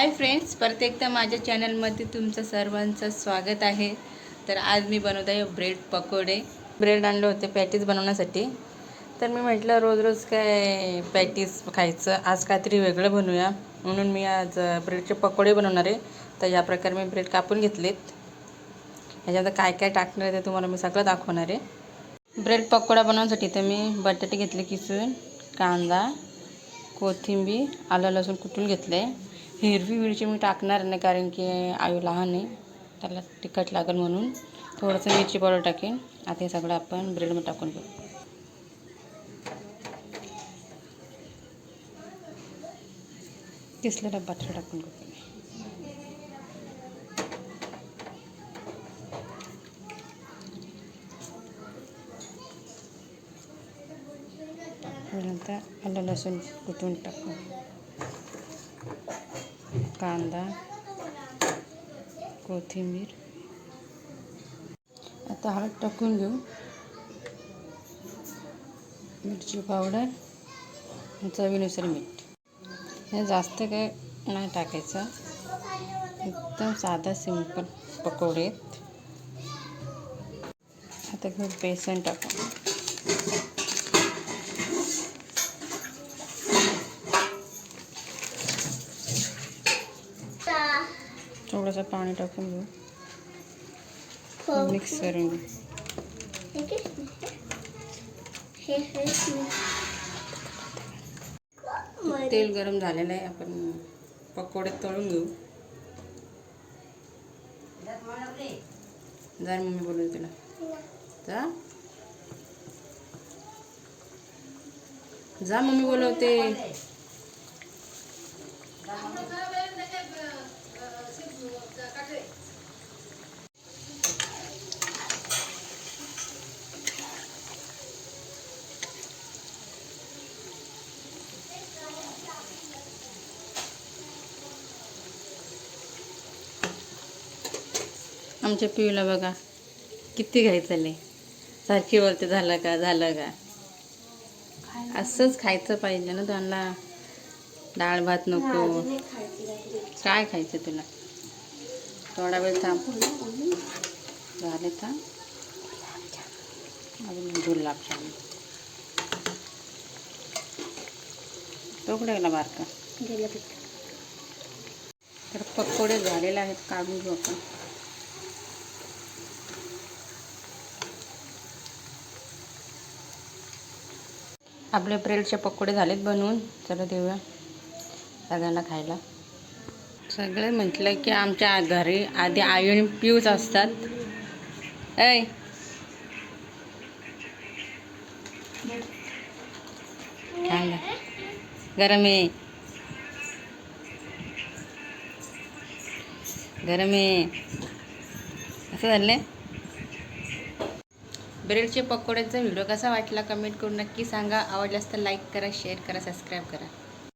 Hi friends परत एकदा माझ्या चॅनलमध्ये तुमचं सर्वांचं स्वागत आहे. तर आज मी बनवत आहे ब्रेड पकोडे. ब्रेड आणले होते पॅटीज बनवण्यासाठी. तर मी म्हटलं रोज रोज काय पॅटीज खायचं? आज काहीतरी वेगळं बनवूया. म्हणून मी आज ब्रेडचे पकोडे बनवणार आहे. तर या प्रकारे मी ब्रेड कापून घेतलेत. ह्याच्यात काय काय टाकणार आहे ते तुम्हाला मी सगळं दाखवणार आहे. ब्रेड पकोडा बनवण्यासाठी तर मी बटाटे घेतले किसून कांदा कोथिंबीर आलं लसूण कुटून घेतलं आहे हिरवी मिरची मी टाकणार नाही कारण की आयू लहान आहे. त्याला तिखट लागेल म्हणून. थोडंसं मिरची पावडर टाकेन. आता हे सगळं आपण ब्रेडमध्ये टाकून घेऊ. किसलेला बटर टाकून घेऊ. नंतर आलं लसूण कुटून टाकू. कांदा कोथिंबीर. आता हळद टाकून घेऊ. मिरची पावडर चवीनुसार मीठ. हे जास्त काय नाही टाकायचं. एकदम साधा सिंपल पकोडे. आहेत आता घेऊ बेसन टाकू थोडंसं पाणी टाकून घेऊ. मिक्स करून घेऊ. तेल गरम झालेलं आहे. आपण पकोडे तळून घेऊ. जा मम्मी बोलू तुला. जा. जा मम्मी बोलवते. आमच्या पिऊला बघा. किती घायचं सारखी बोलते झालं का झालं का? असंच खायचं पाहिजे ना त्यांना डाळ भात नको. काय खायचं तुला? थोडा वेळ थांब. झाले थांब अजून गुलाबजाम तो कुठे गेला बारका. तर पकोडे झालेले आहेत काढून घेऊ आपण. आपले ब्रेडचे पकोडे झालेत बनवून. चला देऊया सगळ्यांना खायला. सगळे म्हटलं की आमच्या घरी आधी आई आणि पिऊच असतात. ऐ. खायला. गरम आहे गरम आहे असं झालं ब्रेडचे पकोड्याचा व्हिडिओ कसा वाटला कमेंट करून नक्की सांगा. आवडल्यास तर लाईक करा शेअर करा सबस्क्राईब करा.